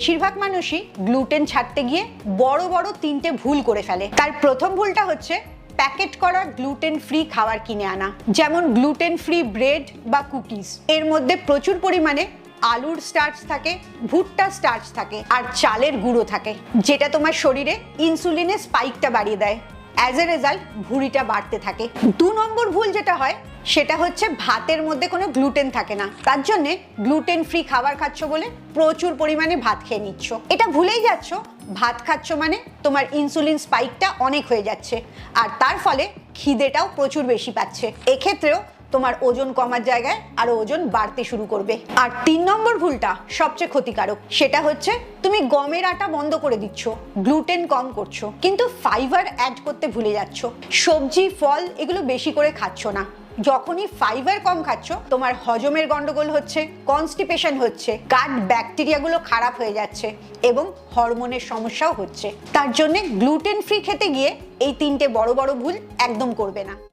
বেশিরভাগ মানুষই গ্লুটেন ছাড়তে গিয়ে বড় বড় তিনটে ভুল করে ফেলে। তার প্রথম ভুলটা হচ্ছে প্যাকেট করা গ্লুটেন ফ্রি খাবার কিনে আনা, যেমন গ্লুটেন ফ্রি ব্রেড বা কুকিজ এর মধ্যে প্রচুর পরিমাণে আলুর স্টার্চ থাকে, ভুট্টা স্টার্চ থাকে, আর চালের গুঁড়ো থাকে, যেটা তোমার শরীরে ইনসুলিনের স্পাইকটা বাড়িয়ে দেয়। অ্যাজ এ রেজাল্ট ভুঁড়িটা বাড়তে থাকে। দু নম্বর ভুল যেটা হয় সেটা হচ্ছে ভাতের মধ্যে কোনো গ্লুটেন থাকে না। তার জন্যে গ্লুটেন ফ্রি খাবার খাচ্ছ বলে প্রচুর পরিমাণে ভাত খেয়ে নিচ্ছ। এটা ভুলেই যাচ্ছ, ভাত খাচ্ছ মানে তোমার ইনসুলিন স্পাইকটা অনেক হয়ে যাচ্ছে আর তার ফলে খিদেটাও প্রচুর বেশি পাচ্ছে। এক্ষেত্রেও তোমার ওজন কমার জায়গায় আরও ওজন বাড়তে শুরু করবে। আর তিন নম্বর ভুলটা সবচেয়ে ক্ষতিকারক, সেটা হচ্ছে তুমি গমের আটা বন্ধ করে দিচ্ছ গ্লুটেন কম করছ, কিন্তু ফাইবার অ্যাড করতে ভুলে যাচ্ছ। সবজি, ফল এগুলো বেশি করে খাচ্ছ না। যখনই ফাইবার কম খাচ্ছ, তোমার হজমের গন্ডগোল হচ্ছে কনস্টিপেশন হচ্ছে গাট ব্যাকটেরিয়াগুলো খারাপ হয়ে যাচ্ছে এবং হরমোনের সমস্যাও হচ্ছে। তার জন্যে গ্লুটেন ফ্রি খেতে গিয়ে এই তিনটে বড় বড় ভুল একদম করবে না।